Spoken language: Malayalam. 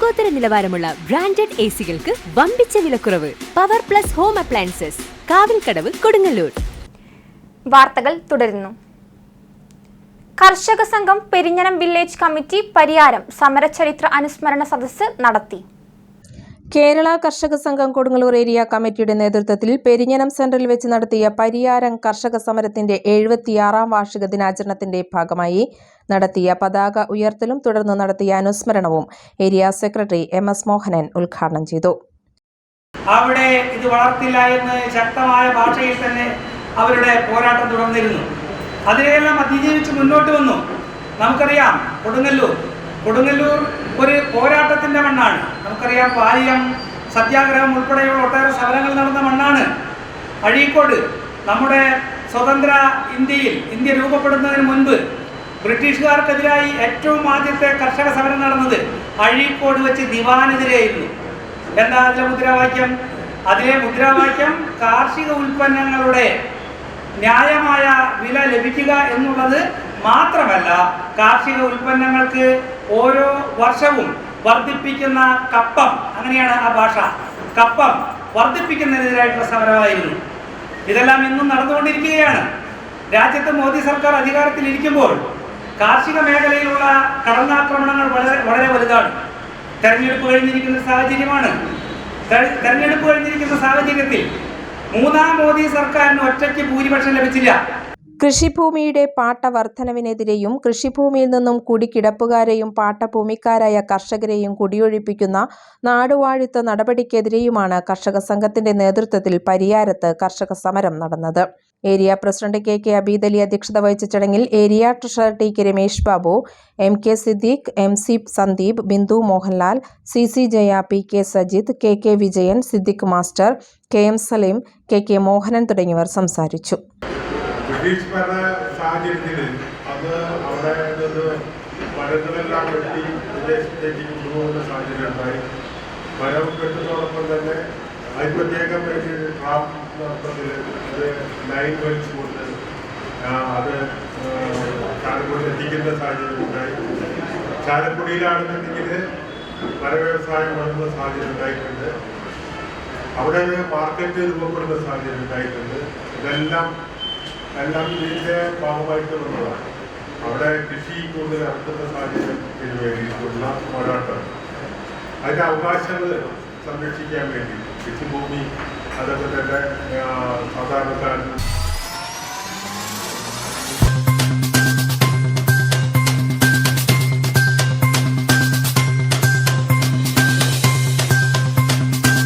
ലോകോത്തര നിലവാരമുള്ള ബ്രാൻഡഡ് എ സികൾക്ക് വമ്പിച്ച വിലക്കുറവ് power plus home appliances Kavilkadavu Kodungallur. വാർത്തകൾ തുടരുന്നു. കർഷക സംഘം പെരിഞ്ഞനം വില്ലേജ് കമ്മിറ്റി പരിയാരം സമരചരിത്ര അനുസ്മരണ സദസ്സ് നടത്തി. കേരള കർഷക സംഘം കൊടുങ്ങല്ലൂർ ഏരിയ കമ്മിറ്റിയുടെ നേതൃത്വത്തിൽ പെരിഞ്ഞനം സെന്ററിൽ വെച്ച് നടത്തിയ പരിയാരം കർഷക സമരത്തിന്റെ എഴുപത്തിയാറാം വാർഷിക ദിനാചരണത്തിന്റെ ഭാഗമായി നടത്തിയ പതാക ഉയർത്തലും തുടർന്ന് നടത്തിയ അനുസ്മരണവും area secretary M S Mohanan ഉദ്ഘാടനം ചെയ്തു. അവിടെ ഇത് വളർത്തില്ല എന്ന് ശക്തമായ ഭാഷയിൽ തന്നെ അവരുടെ പോരാട്ടം തുടർന്നിരുന്നു. അതിനെയെല്ലാം അതിജീവിച്ച് മുന്നോട്ട് വന്നു. നമുക്കറിയാം കൊടുങ്ങല്ലൂർ കൊടുങ്ങല്ലൂർ ഒരു പോരാട്ടത്തിന്റെ മണ്ണാണ്. നമുക്കറിയാം പാലിയം സത്യാഗ്രഹം ഉൾപ്പെടെയുള്ള ഒട്ടേറെ സമരങ്ങൾ നടന്ന മണ്ണാണ്. അഴീക്കോട് നമ്മുടെ സ്വതന്ത്ര ഇന്ത്യയിൽ ഇന്ത്യ രൂപപ്പെടുന്നതിന് മുൻപ് ബ്രിട്ടീഷുകാർക്കെതിരായി ഏറ്റവും ആദ്യത്തെ കർഷക സമരം നടന്നത് അഴീക്കോട് വെച്ച് ദിവാനെതിരെയായിരുന്നു. എന്താ അതിലെ മുദ്രാവാക്യം? അതിലെ മുദ്രാവാക്യം കാർഷിക ഉൽപ്പന്നങ്ങളുടെ ന്യായമായ വില ലഭിക്കുക എന്നുള്ളത് മാത്രമല്ല കാർഷിക ഉൽപ്പന്നങ്ങൾക്ക് ഓരോ വർഷവും വർദ്ധിപ്പിക്കുന്ന കപ്പം അങ്ങനെയാണ് ആ ഭാഷ. കപ്പം വർദ്ധിപ്പിക്കുന്നതിനെതിരായിട്ടുള്ള സമരമായിരുന്നു. ഇതെല്ലാം ഇന്നും നടന്നുകൊണ്ടിരിക്കുകയാണ്. രാജ്യത്ത് മോദി സർക്കാർ അധികാരത്തിലിരിക്കുമ്പോൾ കാർഷിക മേഖലയിലുള്ള കടന്നാക്രമണങ്ങൾ വളരെ വളരെ വലുതാണ്. തെരഞ്ഞെടുപ്പ് കഴിഞ്ഞിരിക്കുന്ന സാഹചര്യമാണ്. തെര- തെരഞ്ഞെടുപ്പ് കഴിഞ്ഞിരിക്കുന്ന സാഹചര്യത്തിൽ മൂന്നാം മോദി സർക്കാരിന് ഒറ്റയ്ക്ക് ഭൂരിപക്ഷം ലഭിച്ചില്ല. കൃഷിഭൂമിയുടെ പാട്ട വർധനവിനെതിരെയും കൃഷിഭൂമിയിൽ നിന്നും കുടിക്കിടപ്പുകാരെയും പാട്ടഭൂമിക്കാരായ കർഷകരെയും കുടിയൊഴിപ്പിക്കുന്ന നാടുവാഴിത്ത നടപടിക്കെതിരെയുമാണ് കർഷക സംഘത്തിന്റെ നേതൃത്വത്തിൽ പരിയാരത്ത് കർഷക സമരം നടന്നത്. Area president K K Abid Ali അധ്യക്ഷത വഹിച്ച ചടങ്ങിൽ area treasurer T K Ramesh Babu M K Siddique M C Sandeep Bindu Mohanlal C C Jaya P K Sajith K K Vijayan Siddique master K M Salim K K Mohanan തുടങ്ങിയവർ സംസാരിച്ചു. ബ്രിട്ടീഷ് ഭരണ സാഹചര്യത്തിൽ അത് അവിടെ മരങ്ങളെല്ലാം വെട്ടി വിദേശത്തേക്ക് കൊണ്ടുപോകുന്ന സാഹചര്യം ഉണ്ടായി മരം വെട്ടുന്നതോടൊപ്പം തന്നെ അതിന് പ്രത്യേകം നടത്തത്തിൽ അത് ലൈൻ വലിച്ചു കൊണ്ട് അത് ചാലക്കുടിയിൽ എത്തിക്കുന്ന സാഹചര്യം ഉണ്ടായി ചാലക്കുടിയിലാണെന്നുണ്ടെങ്കിൽ മരവ്യവസായം വളർന്ന സാഹചര്യം ഉണ്ടായിട്ടുണ്ട് അവിടെ മാർക്കറ്റ് രൂപപ്പെടുന്ന സാഹചര്യം ഉണ്ടായിട്ടുണ്ട് ഇതെല്ലാം എല്ലാം ഇതിന്റെ ഭാഗമായിട്ട് അവിടെ കൃഷി കൂടുതൽ നടത്തുന്ന സാഹചര്യത്തിന് വേണ്ടിയിട്ടുള്ള പോരാട്ടം അതിന്റെ അവകാശങ്ങൾ സംരക്ഷിക്കാൻ വേണ്ടി കൃഷിഭൂമി അതൊക്കെ തന്നെ ആ, സാധാരണക്കാരന്